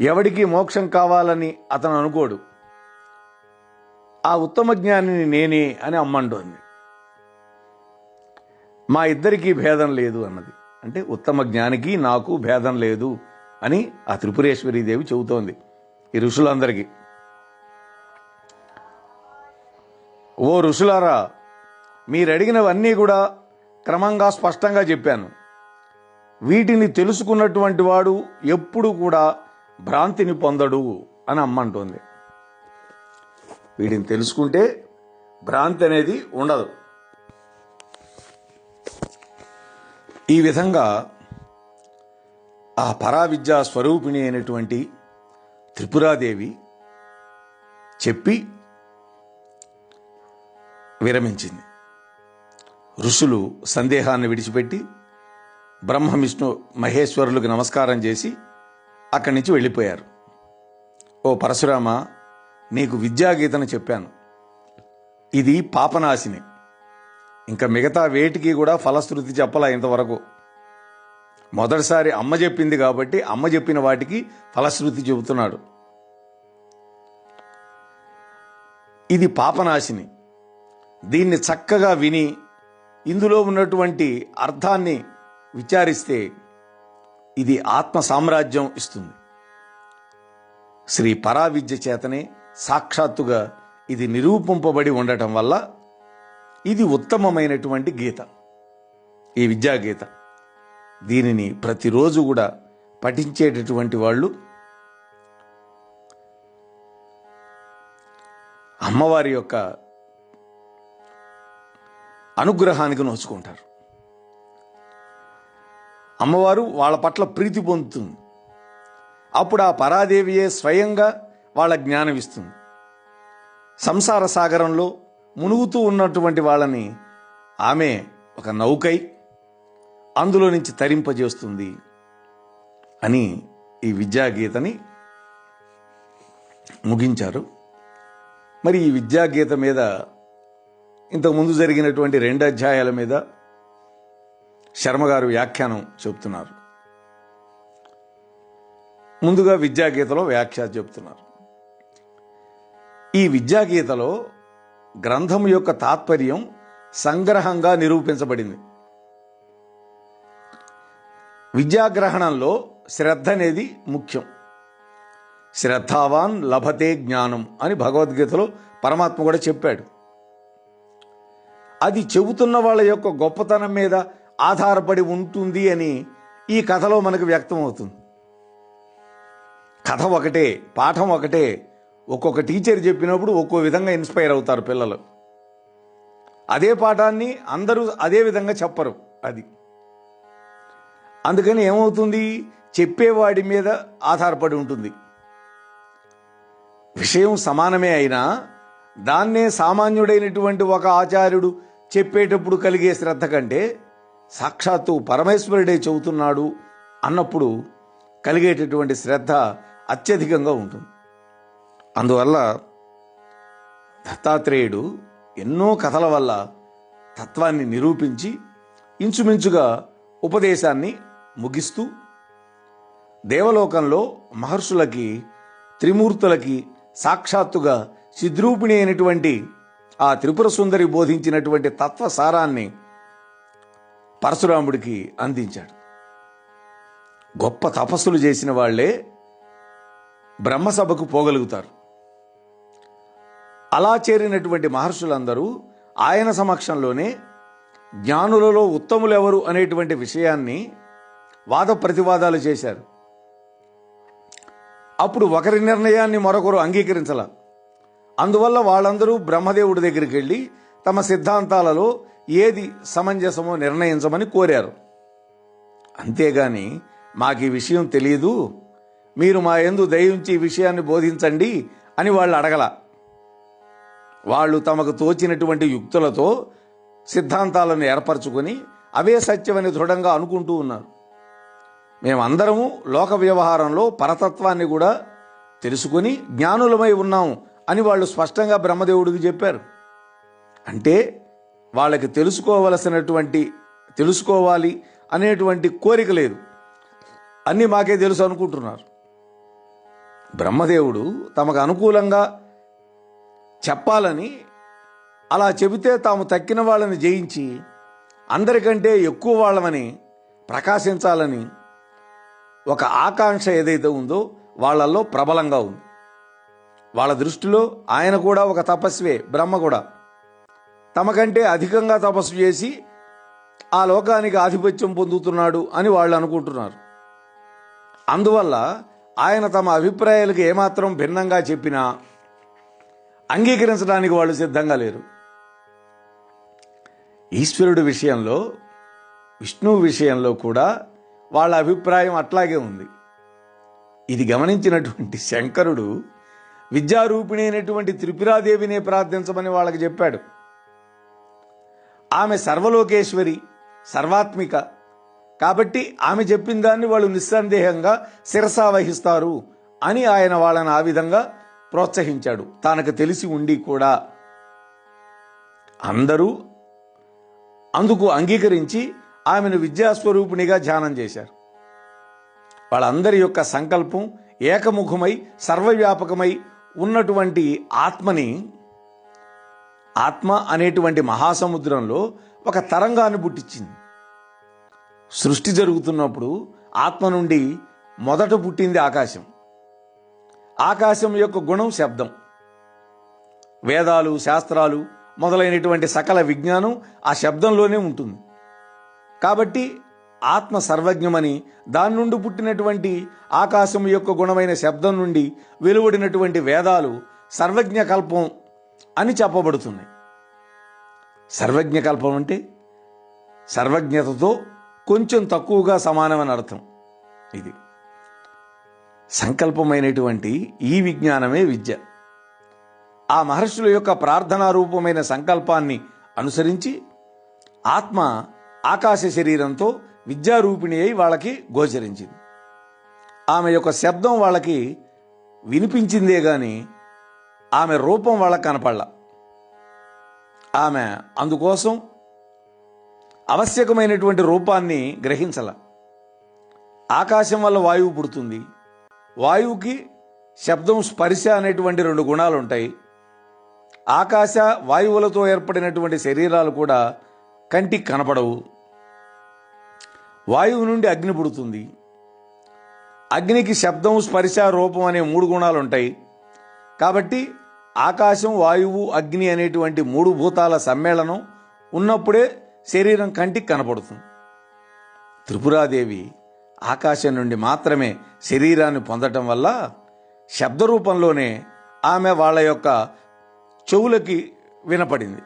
ఎవడికి మోక్షం కావాలని అతను అనుకోడు. ఆ ఉత్తమ జ్ఞానిని నేనే అని అమ్మంటోంది. మా ఇద్దరికీ భేదం లేదు అన్నది. అంటే ఉత్తమ జ్ఞానికి నాకు భేదం లేదు అని ఆ త్రిపురేశ్వరీ దేవి చెబుతోంది ఈ ఋషులందరికీ. ఓ ఋషులారా మీరు అడిగినవన్నీ కూడా క్రమంగా స్పష్టంగా చెప్పాను. వీటిని తెలుసుకున్నటువంటి వాడు ఎప్పుడు కూడా భ్రాంతిని పొందడు అని అమ్మంటోంది వీడిని తెలుసుకుంటే భ్రాంతి అనేది ఉండదు. ఈ విధంగా ఆ పరావిద్యా స్వరూపిణి అయినటువంటి త్రిపురాదేవి చెప్పి విరమించింది. ఋషులు సందేహాన్ని విడిచిపెట్టి బ్రహ్మ విష్ణు మహేశ్వరులకు నమస్కారం చేసి అక్కడి నుంచి వెళ్ళిపోయారు. ఓ పరశురామ నీకు విద్యాగీతను చెప్పాను. ఇది పాపనాశిని. ఇంకా మిగతా వేటికి కూడా ఫలశ్రుతి చెప్పలా ఇంతవరకు. మొదటిసారి అమ్మ చెప్పింది కాబట్టి అమ్మ చెప్పిన వాటికి ఫలశ్రుతి చెబుతున్నాడు. ఇది పాపనాశిని. దీన్ని చక్కగా విని ఇందులో ఉన్నటువంటి అర్థాన్ని విచారిస్తే ఇది ఆత్మ సామ్రాజ్యం ఇస్తుంది. శ్రీ పరావిద్య చేతనే సాక్షాత్తుగా ఇది నిరూపింపబడి ఉండటం వల్ల ఇది ఉత్తమమైనటువంటి గీత. ఈ విద్యా గీత దీనిని ప్రతిరోజు కూడా పఠించేటటువంటి వాళ్ళు అమ్మవారి యొక్క అనుగ్రహానికి నోచుకుంటారు. అమ్మవారు వాళ్ళ పట్ల ప్రీతి పొందుతుంది. అప్పుడు ఆ పరాదేవియే స్వయంగా వాళ్ళ జ్ఞానం ఇస్తుంది సంసార సాగరంలో మునుగుతూ ఉన్నటువంటి వాళ్ళని ఆమె ఒక నౌకై అందులో నుంచి తరింపజేస్తుంది అని ఈ విద్యాగీతని ముగించారు. మరి ఈ విద్యాగీత మీద ఇంతకుముందు జరిగినటువంటి రెండు అధ్యాయాల మీద శర్మగారు వ్యాఖ్యానం చెప్తున్నారు ముందుగా విద్యాగీతలో వ్యాఖ్య చెబుతున్నారు. ఈ విద్యాగీతలో గ్రంథం యొక్క తాత్పర్యం సంగ్రహంగా నిరూపించబడింది. విద్యాగ్రహణంలో శ్రద్ధ అనేది ముఖ్యం. శ్రద్ధావాన్ లభతే జ్ఞానం అని భగవద్గీతలో పరమాత్మ కూడా చెప్పాడు. అది చెబుతున్న వాళ్ళ యొక్క గొప్పతనం మీద ఆధారపడి ఉంటుంది అని ఈ కథలో మనకు వ్యక్తమవుతుంది. కథ ఒకటే పాఠం ఒకటే. ఒక్కొక్క టీచర్ చెప్పినప్పుడు ఒక్కో విధంగా ఇన్స్పైర్ అవుతారు పిల్లలు. అదే పాఠాన్ని అందరూ అదే విధంగా చెప్పరు అది. అందుకని ఏమవుతుంది? చెప్పేవాడి మీద ఆధారపడి ఉంటుంది. విషయం సమానమే అయినా దాన్నే సామాన్యుడైనటువంటి ఒక ఆచార్యుడు చెప్పేటప్పుడు కలిగే శ్రద్ధ కంటే సాక్షాత్తు పరమేశ్వరుడే చెబుతున్నాడు అన్నప్పుడు కలిగేటటువంటి శ్రద్ధ అత్యధికంగా ఉంటుంది. అందువల్ల దత్తాత్రేయుడు ఎన్నో కథల వల్ల తత్వాన్ని నిరూపించి ఇంచుమించుగా ఉపదేశాన్ని ముగిస్తూ దేవలోకంలో మహర్షులకి త్రిమూర్తులకి సాక్షాత్తుగా సిద్రూపిణి అయినటువంటి ఆ త్రిపుర సుందరి బోధించినటువంటి తత్వ సారాన్ని పరశురాముడికి అందించాడు. గొప్ప తపస్సులు చేసిన వాళ్ళే బ్రహ్మసభకు పోగలుగుతారు. అలా చేరినటువంటి మహర్షులందరూ ఆయన సమక్షంలోనే జ్ఞానులలో ఉత్తములెవరు అనేటువంటి విషయాన్ని వాద ప్రతివాదాలు చేశారు. అప్పుడు ఒకరి నిర్ణయాన్ని మరొకరు అంగీకరించాల. అందువల్ల వాళ్ళందరూ బ్రహ్మదేవుడి దగ్గరికి వెళ్ళి తమ సిద్ధాంతాలలో ఏది సమంజసమో నిర్ణయించమని కోరారు. అంతేగాని మాకు ఈ విషయం తెలియదు మీరు మా ఎందు దయించి ఈ విషయాన్ని బోధించండి అని వాళ్ళు అడగల. వాళ్ళు తమకు తోచినటువంటి యుక్తులతో సిద్ధాంతాలను ఏర్పరచుకొని అవే సత్యమని దృఢంగా అనుకుంటూ ఉన్నారు. మేమందరము లోక వ్యవహారంలో పరతత్వాన్ని కూడా తెలుసుకొని జ్ఞానులమై ఉన్నాము అని వాళ్ళు స్పష్టంగా బ్రహ్మదేవుడికి చెప్పారు. అంటే వాళ్ళకి తెలుసుకోవలసినటువంటి తెలుసుకోవాలి అనేటువంటి కోరిక లేదు. అన్నీ మాకే తెలుసు అనుకుంటున్నారు. బ్రహ్మదేవుడు తమకు అనుకూలంగా చెప్పాలని అలా చెబితే తాము తక్కిన వాళ్ళని జయించి అందరికంటే ఎక్కువ వాళ్ళమని ప్రకాశించాలని ఒక ఆకాంక్ష ఏదైతే ఉందో వాళ్ళల్లో ప్రబలంగా ఉంది. వాళ్ళ దృష్టిలో ఆయన కూడా ఒక తపస్వే బ్రహ్మ కూడా. తమకంటే అధికంగా తపస్సు చేసి ఆ లోకానికి ఆధిపత్యం పొందుతున్నాడు అని వాళ్ళు అనుకుంటున్నారు. అందువల్ల ఆయన తమ అభిప్రాయాలకు ఏమాత్రం భిన్నంగా చెప్పినా అంగీకరించడానికి వాళ్ళు సిద్ధంగా లేరు. ఈశ్వరుడి విషయంలో విష్ణువు విషయంలో కూడా వాళ్ళ అభిప్రాయం అట్లాగే ఉంది. ఇది గమనించినటువంటి శంకరుడు విద్యారూపిణి అయినటువంటి త్రిపురాదేవినే ప్రార్థించమని వాళ్ళకి చెప్పాడు. ఆమె సర్వలోకేశ్వరి సర్వాత్మిక. కాబట్టి ఆమె చెప్పిన దాన్ని వాళ్ళు నిస్సందేహంగా శిరసా వహిస్తారు అని ఆయన వాళ్ళని ఆ విధంగా ప్రోత్సహించాడు. తనకు తెలిసి ఉండి కూడా అందరూ అందుకు అంగీకరించి ఆమెను విద్యాస్వరూపిణిగా ధ్యానం చేశారు. వాళ్ళందరి యొక్క సంకల్పం ఏకముఖమై సర్వవ్యాపకమై ఉన్నటువంటి ఆత్మని ఆత్మ అనేటువంటి మహాసముద్రంలో ఒక తరంగాన్ని పుట్టించింది. సృష్టి జరుగుతున్నప్పుడు ఆత్మ నుండి మొదట పుట్టింది ఆకాశం. ఆకాశం యొక్క గుణం శబ్దం. వేదాలు శాస్త్రాలు మొదలైనటువంటి సకల విజ్ఞానం ఆ శబ్దంలోనే ఉంటుంది. కాబట్టి ఆత్మ సర్వజ్ఞమని దాని నుండి పుట్టినటువంటి ఆకాశం యొక్క గుణమైన శబ్దం నుండి వెలువడినటువంటి వేదాలు సర్వజ్ఞ కల్పం అని చెప్పబడుతుంది. సర్వజ్ఞకల్పం అంటే సర్వజ్ఞతతో కొంచెం తక్కువగా సమానమని అర్థం ఇది. సంకల్పమైనటువంటి ఈ విజ్ఞానమే విద్య. ఆ మహర్షుల యొక్క ప్రార్థనా రూపమైన సంకల్పాన్ని అనుసరించి ఆత్మ ఆకాశ శరీరంతో విద్యారూపిణి అయి వాళ్ళకి గోచరించింది. ఆమె యొక్క శబ్దం వాళ్ళకి వినిపించిందే కానీ ఆమె రూపం వాళ్ళకి కనపడలా. ఆమె అందుకోసం ఆవశ్యకమైనటువంటి రూపాన్ని గ్రహించాల. ఆకాశం వల్ల వాయువు పుడుతుంది. వాయువుకి శబ్దం స్పర్శ అనేటువంటి రెండు గుణాలు ఉంటాయి. ఆకాశ వాయువులతో ఏర్పడినటువంటి శరీరాలు కూడా కంటికి కనపడవు. వాయువు నుండి అగ్ని పుడుతుంది. అగ్నికి శబ్దం స్పర్శ రూపం అనే మూడు గుణాలు ఉంటాయి. కాబట్టి ఆకాశం వాయువు అగ్ని అనేటువంటి మూడు భూతాల సమ్మేళనం ఉన్నప్పుడే శరీరం కంటికి కనపడుతుంది. త్రిపురాదేవి ఆకాశం నుండి మాత్రమే శరీరాన్ని పొందటం వల్ల శబ్ద రూపంలోనే ఆమె వాళ్ళ యొక్క చెవులకి వినపడింది.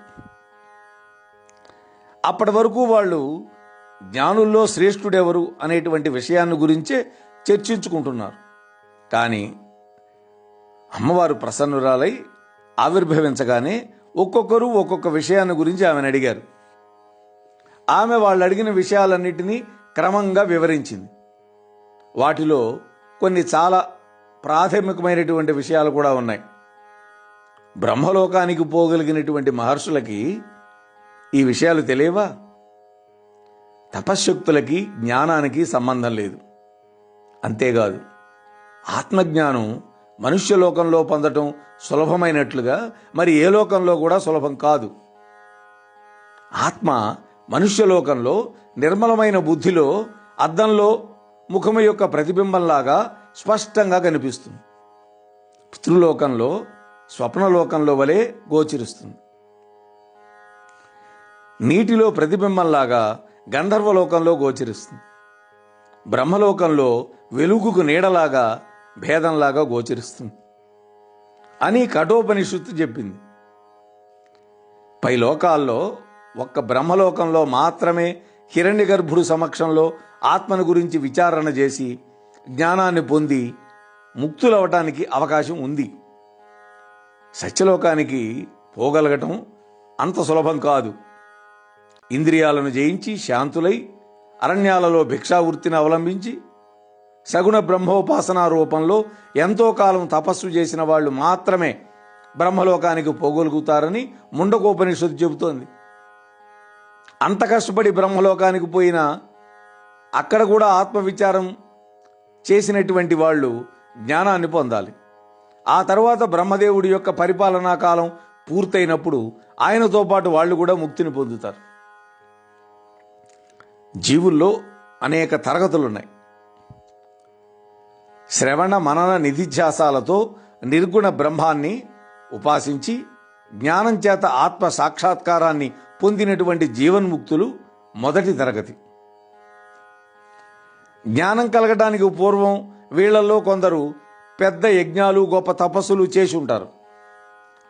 అప్పటి వరకు వాళ్ళు జ్ఞానుల్లో శ్రేష్ఠుడెవరు అనేటువంటి విషయాన్ని గురించే చర్చించుకుంటున్నారు. కానీ అమ్మవారు ప్రసన్నురాలై ఆవిర్భవించగానే ఒక్కొక్కరు ఒక్కొక్క విషయాన్ని గురించి ఆమెను అడిగారు. ఆమె వాళ్ళు అడిగిన విషయాలన్నిటినీ క్రమంగా వివరించింది. వాటిలో కొన్ని చాలా ప్రాథమికమైనటువంటి విషయాలు కూడా ఉన్నాయి. బ్రహ్మలోకానికి పోగలిగినటువంటి మహర్షులకి ఈ విషయాలు తెలియవా? తపశ్శక్తులకి జ్ఞానానికి సంబంధం లేదు. అంతేకాదు ఆత్మజ్ఞానం మనుష్య లోకంలో పొందటం సులభమైనట్లుగా మరి ఏ లోకంలో కూడా సులభం కాదు. ఆత్మ మనుష్య లోకంలో నిర్మలమైన బుద్ధిలో అద్దంలో ముఖము యొక్క ప్రతిబింబంలాగా స్పష్టంగా కనిపిస్తుంది. పితృలోకంలో స్వప్నలోకంలో వలె గోచరిస్తుంది. నీటిలో ప్రతిబింబంలాగా గంధర్వలోకంలో గోచరిస్తుంది. బ్రహ్మలోకంలో వెలుగుకు నీడలాగా భేదంలాగా గోచరిస్తుంది. అని కఠోపనిషత్తు చెప్పింది. పై లోకాల్లో ఒక్క బ్రహ్మలోకంలో మాత్రమే హిరణ్య గర్భుడు సమక్షంలో ఆత్మను గురించి విచారణ చేసి జ్ఞానాన్ని పొంది ముక్తులవటానికి అవకాశం ఉంది. సత్యలోకానికి పోగలగటం అంత సులభం కాదు. ఇంద్రియాలను జయించి శాంతులై అరణ్యాలలో భిక్షావృత్తిని అవలంబించి సగుణ బ్రహ్మోపాసన రూపంలో ఎంతో కాలం తపస్సు చేసిన వాళ్ళు మాత్రమే బ్రహ్మలోకానికి పోగొలుగుతారని ముండకోపనిషత్తు చెబుతోంది. అంత కష్టపడి బ్రహ్మలోకానికి పోయినా అక్కడ కూడా ఆత్మవిచారం చేసినటువంటి వాళ్ళు జ్ఞానాన్ని పొందాలి. ఆ తర్వాత బ్రహ్మదేవుడి యొక్క పరిపాలనా కాలం పూర్తయినప్పుడు ఆయనతో పాటు వాళ్ళు కూడా ముక్తిని పొందుతారు. జీవుల్లో అనేక తరగతులు ఉన్నాయి శ్రవణ మనన నిధిధ్యాసాలతో నిర్గుణ బ్రహ్మాన్ని ఉపాసించి జ్ఞానం చేత ఆత్మ సాక్షాత్కారాన్ని పొందినటువంటి జీవన్ముక్తులు మొదటి తరగతి. జ్ఞానం కలగటానికి పూర్వం వీళ్ళల్లో కొందరు పెద్ద యజ్ఞాలు గొప్ప తపస్సులు చేసి ఉంటారు.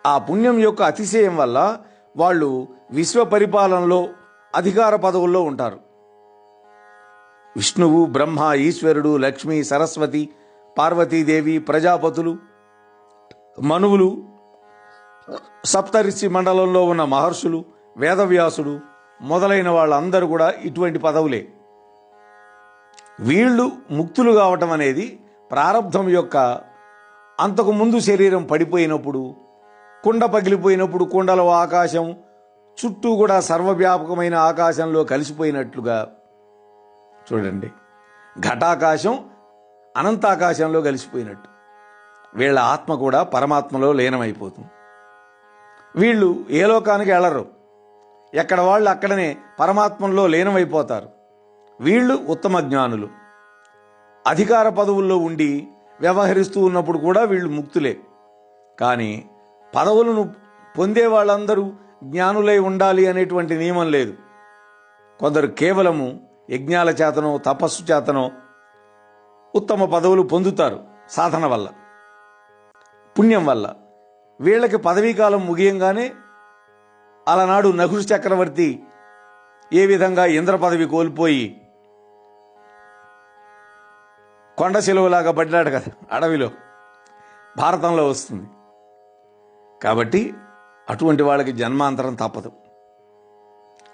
ఆ పుణ్యం యొక్క అతిశయం వల్ల వాళ్ళు విశ్వ పరిపాలనలో అధికార పదవుల్లో ఉంటారు. విష్ణువు బ్రహ్మ ఈశ్వరుడు లక్ష్మి సరస్వతి పార్వతీదేవి ప్రజాపతులు మనువులు సప్తరిషి మండలంలో ఉన్న మహర్షులు వేదవ్యాసుడు మొదలైన వాళ్ళందరూ కూడా ఇటువంటి పదవులే. వీళ్ళు ముక్తులు కావటం అనేది ప్రారంధం యొక్క అంతకు ముందు శరీరం పడిపోయినప్పుడు కుండ పగిలిపోయినప్పుడు కుండలో ఆకాశం చుట్టూ కూడా సర్వవ్యాపకమైన ఆకాశంలో కలిసిపోయినట్లుగా చూడండి. ఘటాకాశం అనంతాకాశంలో కలిసిపోయినట్టు. వీళ్ళ ఆత్మ కూడా పరమాత్మలో లీనమైపోతుంది. వీళ్ళు ఏ లోకానికి వెళ్ళరు ఎక్కడ వాళ్ళు అక్కడనే పరమాత్మలో లీనమైపోతారు. వీళ్ళు ఉత్తమ జ్ఞానులు. అధికార పదవుల్లో ఉండి వ్యవహరిస్తూ ఉన్నప్పుడు కూడా వీళ్ళు ముక్తులే. కానీ పదవులను పొందే వాళ్ళందరూ జ్ఞానులై ఉండాలి అనేటువంటి నియమం లేదు. కొందరు కేవలము యజ్ఞాల చేతనో తపస్సు చేతనో ఉత్తమ పదవులు పొందుతారు సాధన వల్ల. పుణ్యం వల్ల. వీళ్ళకి పదవీకాలం ముగియంగానే అలనాడు నహుష్ చక్రవర్తి ఏ విధంగా ఇంద్ర పదవి కోల్పోయి కొండ సెలవులాగా పడ్డాడు కదా అడవిలో. భారతంలో వస్తుంది. కాబట్టి అటువంటి వాళ్ళకి జన్మాంతరం తప్పదు.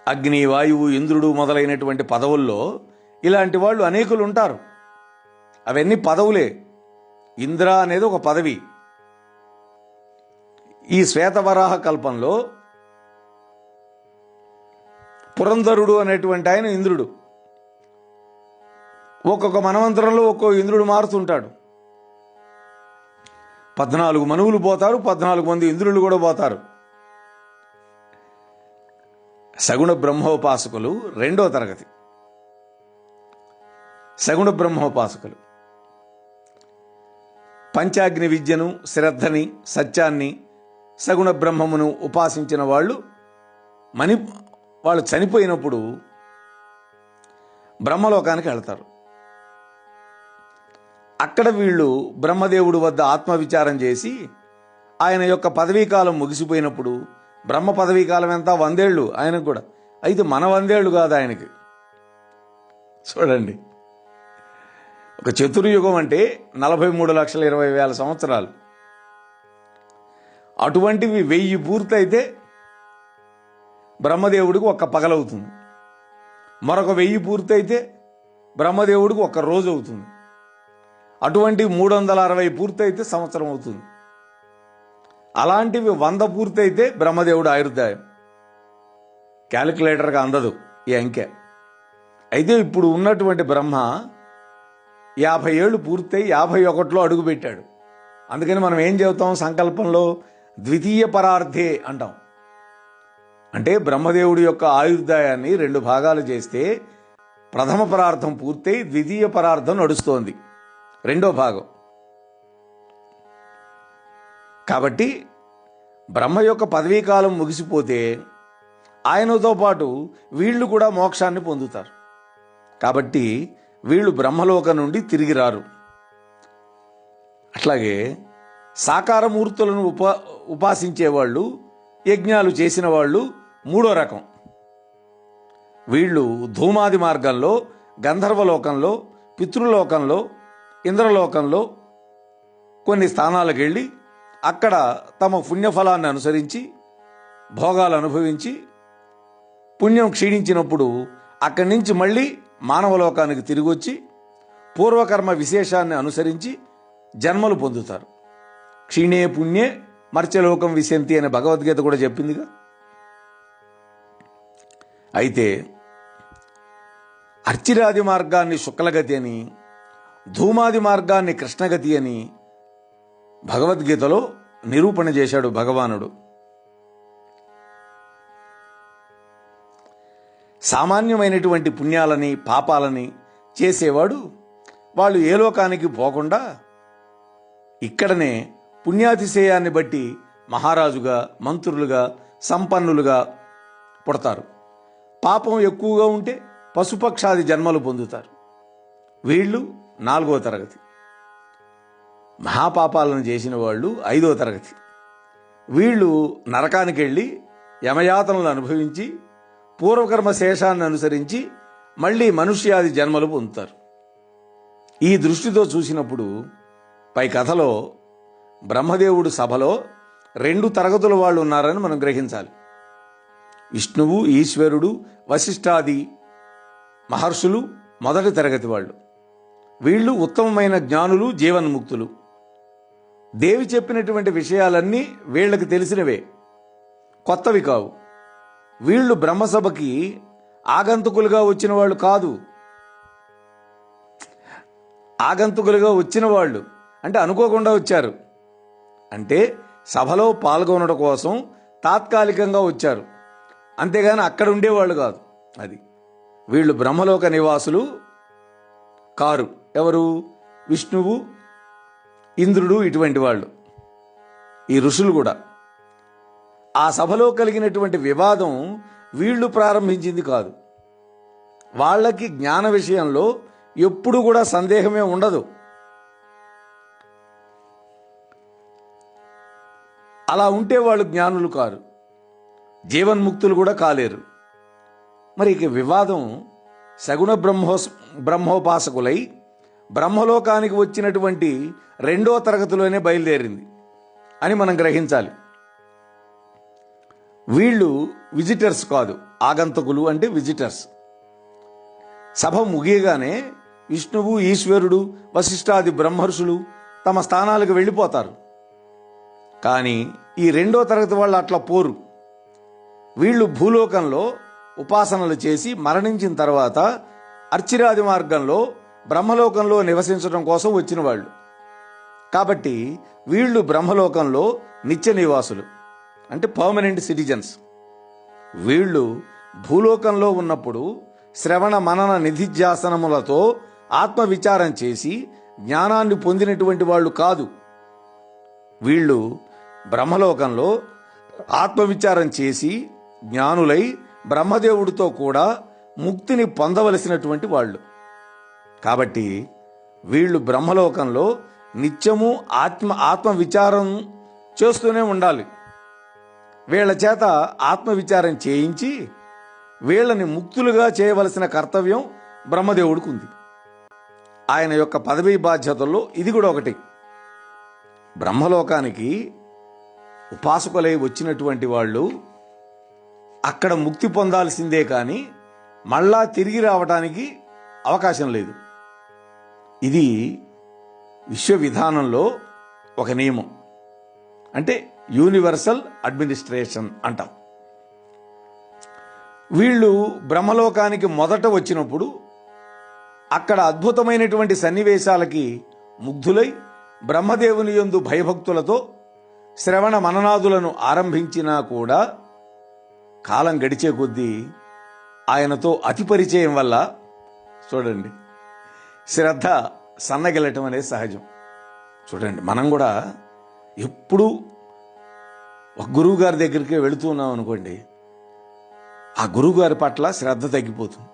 అగ్ని వాయువు ఇంద్రుడు మొదలైనటువంటి పదవుల్లో ఇలాంటి వాళ్ళు అనేకులు ఉంటారు అవన్నీ పదవులే. ఇంద్ర అనేది ఒక పదవి. ఈ శ్వేతవరాహ కల్పంలో పురంధరుడు అనేటువంటి ఆయన ఇంద్రుడు. ఒక్కొక్క మనవంతరంలో ఒక్కో ఇంద్రుడు మారుతుంటాడు. పద్నాలుగు మనువులు పోతారు పద్నాలుగు మంది ఇంద్రులు కూడా పోతారు. సగుణ బ్రహ్మోపాసకులు రెండో తరగతి. సగుణ బ్రహ్మోపాసకులు. పంచాగ్ని విద్యను శ్రద్ధని సత్యాన్ని సగుణ బ్రహ్మమును ఉపాసించిన వాళ్ళు మని వాళ్ళు చనిపోయినప్పుడు బ్రహ్మలోకానికి వెళ్తారు. అక్కడ వీళ్ళు బ్రహ్మదేవుడు వద్ద ఆత్మవిచారం చేసి ఆయన యొక్క పదవీకాలం ముగిసిపోయినప్పుడు బ్రహ్మ పదవీకాలం ఎంత? వందేళ్ళు ఆయనకు కూడా. అయితే మన వందేళ్ళు కాదు ఆయనకి. చూడండి. ఒక చతుర్యుగం అంటే నలభై మూడు లక్షల ఇరవై వేల సంవత్సరాలు. అటువంటివి వెయ్యి పూర్తయితే బ్రహ్మదేవుడికి ఒక్క పగలవుతుంది. మరొక వెయ్యి పూర్తయితే బ్రహ్మదేవుడికి ఒక్క రోజు అవుతుంది అటువంటి మూడు వందల అరవై పూర్తయితే సంవత్సరం అవుతుంది. అలాంటివి వంద పూర్తయితే బ్రహ్మదేవుడు ఆయుర్దాయం. క్యాలిక్యులేటర్గా అందదు ఈ అంకె. అయితే ఇప్పుడు ఉన్నటువంటి బ్రహ్మ యాభై ఏళ్ళు పూర్తయి యాభై ఒకటిలో అడుగుపెట్టాడు అందుకని మనం ఏం చెబుతాం? సంకల్పంలో ద్వితీయ పరార్థే అంటాం. అంటే బ్రహ్మదేవుడి యొక్క ఆయుర్దాయాన్ని రెండు భాగాలు చేస్తే ప్రథమ పరార్థం పూర్తయి ద్వితీయ పరార్థం నడుస్తోంది. రెండో భాగం. కాబట్టి బ్రహ్మ యొక్క పదవీకాలం ముగిసిపోతే ఆయనతో పాటు వీళ్ళు కూడా మోక్షాన్ని పొందుతారు. కాబట్టి వీళ్ళు బ్రహ్మలోక నుండి తిరిగి రారు. అట్లాగే సాకారమూర్తులను ఉపా ఉపాసించేవాళ్ళు యజ్ఞాలు చేసిన వాళ్ళు మూడో రకం. వీళ్ళు ధూమాది మార్గంలో గంధర్వలోకంలో పితృలోకంలో ఇంద్రలోకంలో కొన్ని స్థానాలకు వెళ్ళి అక్కడ తమ పుణ్యఫలాన్ని అనుసరించి భోగాలు అనుభవించి పుణ్యం క్షీణించినప్పుడు అక్కడి నుంచి మళ్ళీ మానవలోకానికి తిరిగి వచ్చి పూర్వకర్మ విశేషాన్ని అనుసరించి జన్మలు పొందుతారు. క్షీణే పుణ్యే మర్చలోకం విశంతి అనే భగవద్గీత కూడా చెప్పిందిగా. అయితే అర్చిరాది మార్గాన్ని శుక్లగతి అని ధూమాది మార్గాన్ని కృష్ణగతి అని భగవద్గీతలో నిరూపణ చేశాడు భగవానుడు. సామాన్యమైనటువంటి పుణ్యాలని పాపాలని చేసేవాడు వాళ్ళు ఏ లోకానికి పోకుండా ఇక్కడనే పుణ్యాతిశయాన్ని బట్టి మహారాజుగా మంత్రులుగా సంపన్నులుగా పుడతారు. పాపం ఎక్కువగా ఉంటే పశుపక్షాది జన్మలు పొందుతారు. వీళ్ళు నాలుగో తరగతి. మహాపాపాలను చేసిన వాళ్ళు ఐదో తరగతి. వీళ్ళు నరకానికి వెళ్ళి యమయాతనలు అనుభవించి పూర్వకర్మ శేషాన్ని అనుసరించి మళ్ళీ మనుష్యాది జన్మలు పొందుతారు. ఈ దృష్టితో చూసినప్పుడు పై కథలో బ్రహ్మదేవుడు సభలో రెండు తరగతుల వాళ్ళు ఉన్నారని మనం గ్రహించాలి. విష్ణువు ఈశ్వరుడు వశిష్ఠాది మహర్షులు మొదటి తరగతి వాళ్ళు. వీళ్ళు ఉత్తమమైన జ్ఞానులు జీవన్ముక్తులు. దేవి చెప్పినటువంటి విషయాలన్నీ వీళ్ళకి తెలిసినవే. కొత్తవి కావు. వీళ్ళు బ్రహ్మసభకి ఆగంతుకులుగా వచ్చిన వాళ్ళు కాదు. ఆగంతుకులుగా వచ్చిన వాళ్ళు. అంటే అనుకోకుండా వచ్చారు. అంటే సభలో పాల్గొనడం కోసం తాత్కాలికంగా వచ్చారు. అంతేగాని అక్కడ ఉండేవాళ్ళు కాదు అది. వీళ్ళు బ్రహ్మలోక నివాసులు కారు. ఎవరు? విష్ణువు ఇంద్రుడు ఇటువంటి వాళ్ళు. ఈ ఋషులు కూడా. ఆ సభలో కలిగినటువంటి వివాదం వీళ్ళు ప్రారంభించింది కాదు. వాళ్ళకి జ్ఞాన విషయంలో ఎప్పుడు కూడా సందేహమే ఉండదు. అలా ఉంటే వాళ్ళు జ్ఞానులు కారు. జీవన్ముక్తులు కూడా కాలేరు. మరి ఇక వివాదం సగుణ బ్రహ్మోస్ బ్రహ్మోపాసకులై బ్రహ్మలోకానికి వచ్చినటువంటి రెండో తరగతిలోనే బయలుదేరింది అని మనం గ్రహించాలి. వీళ్ళు విజిటర్స్ కాదు ఆగంతకులు అంటే విజిటర్స్. సభ ముగియగానే విష్ణువు ఈశ్వరుడు వశిష్ఠాది బ్రహ్మర్షులు తమ స్థానాలకు వెళ్ళిపోతారు. కానీ ఈ రెండో తరగతి వాళ్ళు అట్లా పోరు. వీళ్ళు భూలోకంలో ఉపాసనలు చేసి మరణించిన తర్వాత అర్చిరాది మార్గంలో బ్రహ్మలోకంలో నివసించడం కోసం వచ్చిన వాళ్ళు. కాబట్టి వీళ్ళు బ్రహ్మలోకంలో నిత్య నివాసులు. అంటే పర్మనెంట్ సిటిజన్స్ వీళ్ళు భూలోకంలో ఉన్నప్పుడు శ్రవణ మనన నిధిధ్యాసనములతో ఆత్మవిచారం చేసి జ్ఞానాన్ని పొందినటువంటి వాళ్ళు కాదు. వీళ్ళు బ్రహ్మలోకంలో ఆత్మవిచారం చేసి జ్ఞానులై బ్రహ్మదేవుడితో కూడా ముక్తిని పొందవలసినటువంటి వాళ్ళు. కాబట్టి వీళ్ళు బ్రహ్మలోకంలో నిత్యము ఆత్మ ఆత్మవిచారం చేస్తూనే ఉండాలి. వీళ్ళ చేత ఆత్మవిచారం చేయించి వీళ్ళని ముక్తులుగా చేయవలసిన కర్తవ్యం బ్రహ్మదేవుడికి ఉంది ఆయన యొక్క పదవీ బాధ్యతల్లో ఇది కూడా ఒకటి. బ్రహ్మలోకానికి ఉపాసకులై వచ్చినటువంటి వాళ్ళు అక్కడ ముక్తి పొందాల్సిందే కానీ మళ్ళా తిరిగి రావడానికి అవకాశం లేదు. ఇది విశ్వవిధానంలో ఒక నియమం. అంటే యూనివర్సల్ అడ్మినిస్ట్రేషన్ అంటాం. వీళ్ళు బ్రహ్మలోకానికి మొదట వచ్చినప్పుడు అక్కడ అద్భుతమైనటువంటి సన్నివేశాలకి ముగ్ధులై బ్రహ్మదేవుని యందు భయభక్తులతో శ్రవణ మననాదులను ఆరంభించినా కూడా కాలం గడిచే కొద్దీ ఆయనతో అతి పరిచయం వల్ల చూడండి శ్రద్ధ సన్నగిలటం అనేది సహజం. చూడండి మనం కూడా ఎప్పుడూ ఒక గురువు గారి దగ్గరికి వెళుతున్నాం అనుకోండి ఆ గురువు గారి పట్ల శ్రద్ధ తగ్గిపోతుంది.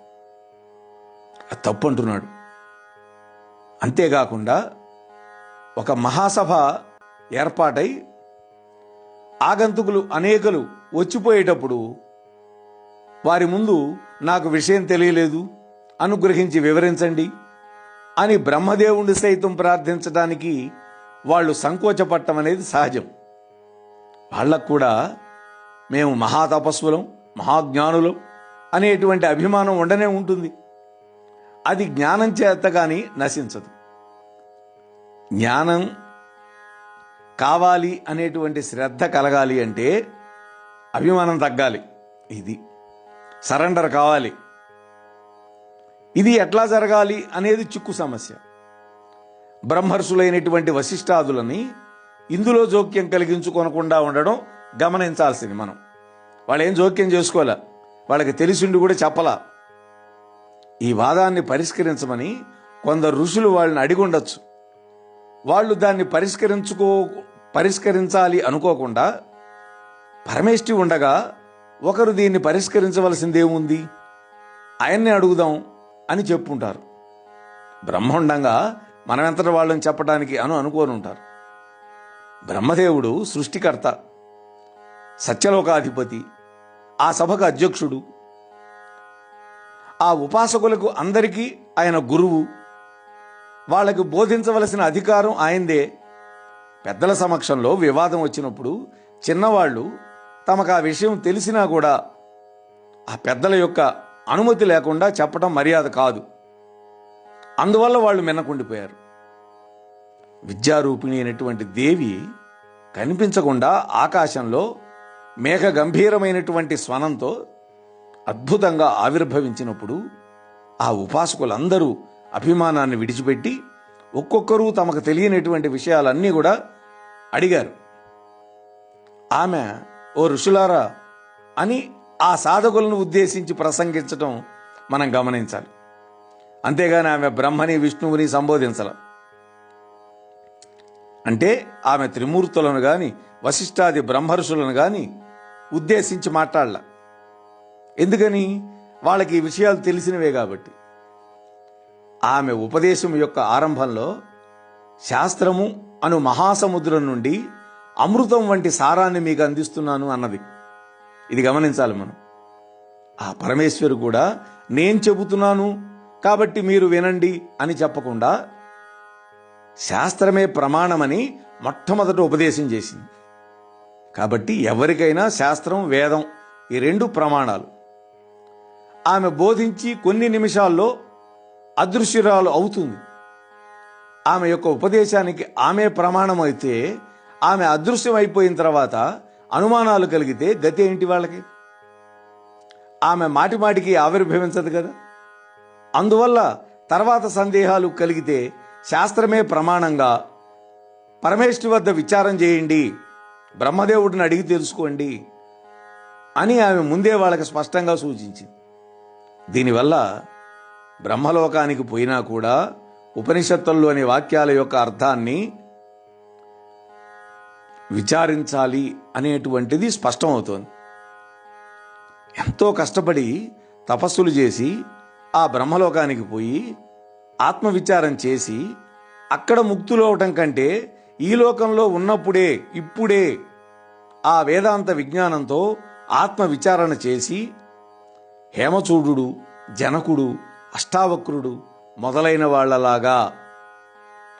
అది తప్పు అంటున్నాడు. అంతేకాకుండా ఒక మహాసభ ఏర్పాటై ఆగంతుకులు అనేకలు వచ్చిపోయేటప్పుడు వారి ముందు నాకు విషయం తెలియలేదు అనుగ్రహించి వివరించండి అని బ్రహ్మదేవుణ్ణి సైతం ప్రార్థించడానికి వాళ్ళు సంకోచపట్టం అనేది సహజం. వాళ్ళకు కూడా మేము మహాతపస్సులం మహాజ్ఞానులం అనేటువంటి అభిమానం ఉండనే ఉంటుంది. అది జ్ఞానం చేత కానీ నశించదు. జ్ఞానం కావాలి అనేటువంటి శ్రద్ధ కలగాలి అంటే అభిమానం తగ్గాలి. ఇది సరెండర్ కావాలి. ఇది ఎట్లా జరగాలి అనేది చిక్కు సమస్య. బ్రహ్మర్షులైనటువంటి వశిష్టాదులని ఇందులో జోక్యం కలిగించుకోనకుండా ఉండడం గమనించాల్సింది మనం. వాళ్ళు ఏం జోక్యం చేసుకోలే వాళ్ళకి తెలిసిండి కూడా చెప్పలా? ఈ వాదాన్ని పరిష్కరించమని కొందరు ఋషులు వాళ్ళని అడిగి ఉండొచ్చు వాళ్ళు దాన్ని పరిష్కరించుకో పరిష్కరించాలి అనుకోకుండా పరమేష్టి ఉండగా ఒకరు దీన్ని పరిష్కరించవలసిందేముంది? ఆయన్ని అడుగుదాం అని చెప్పుంటారు. బ్రహ్మాండంగా మనమెంతటి వాళ్ళని చెప్పడానికి అను అనుకోని ఉంటారు బ్రహ్మదేవుడు సృష్టికర్త సత్యలోకాధిపతి ఆ సభకు అధ్యక్షుడు. ఆ ఉపాసకులకు అందరికీ ఆయన గురువు. వాళ్ళకి బోధించవలసిన అధికారం ఆయనదే. పెద్దల సమక్షంలో వివాదం వచ్చినప్పుడు చిన్నవాళ్ళు తమకు ఆ విషయం తెలిసినా కూడా ఆ పెద్దల యొక్క అనుమతి లేకుండా చెప్పడం మర్యాద కాదు. అందువల్ల వాళ్ళు మిన్నకుండిపోయారు విద్యారూపిణి అయినటువంటి దేవి కనిపించకుండా ఆకాశంలో మేఘ గంభీరమైనటువంటి స్వనంతో అద్భుతంగా ఆవిర్భవించినప్పుడు ఆ ఉపాసకులందరూ అభిమానాన్ని విడిచిపెట్టి ఒక్కొక్కరు తమకు తెలియనటువంటి విషయాలన్నీ కూడా అడిగారు. ఆమె ఓ ఋషులారా అని ఆ సాధకులను ఉద్దేశించి ప్రసంగించటం మనం గమనించాలి. అంతేగాని ఆమె బ్రహ్మని విష్ణువుని సంబోధించాల. అంటే ఆమె త్రిమూర్తులను గాని వశిష్ఠాది బ్రహ్మర్షులను గాని ఉద్దేశించి మాట్లాడాల. ఎందుకని? వాళ్ళకి ఈ విషయాలు తెలిసినవే కాబట్టి. ఆమె ఉపదేశం యొక్క ఆరంభంలో శాస్త్రము అను మహాసముద్రం నుండి అమృతం వంటి సారాన్ని మీకు అందిస్తున్నాను అన్నది. ఇది గమనించాలి మనం. ఆ పరమేశ్వరు కూడా నేను చెబుతున్నాను కాబట్టి మీరు వినండి అని చెప్పకుండా శాస్త్రమే ప్రమాణమని మొట్టమొదట ఉపదేశం చేసింది. కాబట్టి ఎవరికైనా శాస్త్రం వేదం ఈ రెండు ప్రమాణాలు. ఆమె బోధించి కొన్ని నిమిషాల్లో అదృశ్యురాలు అవుతుంది. ఆమె యొక్క ఉపదేశానికి ఆమె ప్రమాణం అయితే ఆమె అదృశ్యం అయిపోయిన తర్వాత అనుమానాలు కలిగితే గతి ఏంటి వాళ్ళకి? ఆమె మాటిమాటికి ఆవిర్భవించదు కదా? అందువల్ల తర్వాత సందేహాలు కలిగితే శాస్త్రమే ప్రమాణంగా పరమేశ్వరి వద్ద విచారం చేయండి బ్రహ్మదేవుడిని అడిగి తెలుసుకోండి అని ఆమె ముందే వాళ్ళకి స్పష్టంగా సూచించింది. దీనివల్ల బ్రహ్మలోకానికి పోయినా కూడా ఉపనిషత్తుల్లోని వాక్యాల యొక్క అర్థాన్ని విచారించాలి అనేటువంటిది స్పష్టమవుతోంది. ఎంతో కష్టపడి తపస్సులు చేసి ఆ బ్రహ్మలోకానికి పోయి ఆత్మవిచారం చేసి అక్కడ ముక్తులవటం కంటే ఈ లోకంలో ఉన్నప్పుడే ఇప్పుడే ఆ వేదాంత విజ్ఞానంతో ఆత్మవిచారణ చేసి హేమచూడు జనకుడు అష్టావక్రుడు మొదలైన వాళ్ళలాగా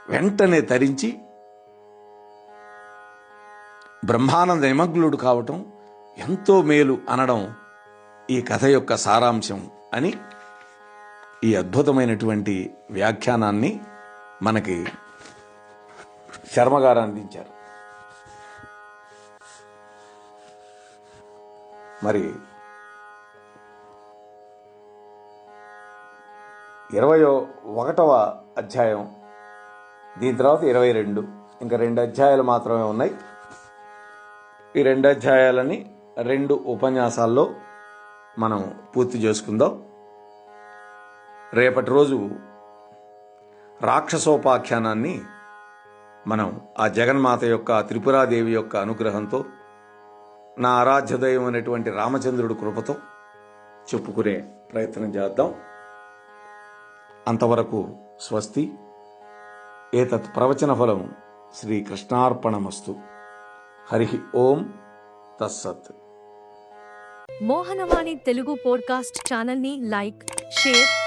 వెంటనే తరించి బ్రహ్మానంద నిమగ్నుడు కావటం ఎంతో మేలు అనడం ఈ కథ యొక్క సారాంశం అని ఈ అద్భుతమైనటువంటి వ్యాఖ్యానాన్ని మనకి శర్మగారు అందించారు. మరి ఇరవయో ఒకటవ అధ్యాయం దీని తర్వాత ఇరవై రెండు ఇంకా రెండు అధ్యాయాలు మాత్రమే ఉన్నాయి. ఈ రెండు అధ్యాయాలని రెండు ఉపన్యాసాల్లో మనం పూర్తి చేసుకుందాం. రేపటి రోజు రాక్షసోపాఖ్యానాన్ని మనం ఆ జగన్మాత యొక్క త్రిపురాదేవి యొక్క అనుగ్రహంతో నా ఆరాధ్య దైవం అనేటువంటి రామచంద్రుడి కృపతో చెప్పుకునే ప్రయత్నం చేద్దాం. అంతవరకు స్వస్తి. ఏతత్ ప్రవచన ఫలం శ్రీ కృష్ణార్పణమస్తు హరి ఓం తస్సత్. మోహనవాణి తెలుగు పోడ్కాస్ట్ ఛానల్ని లైక్ షేర్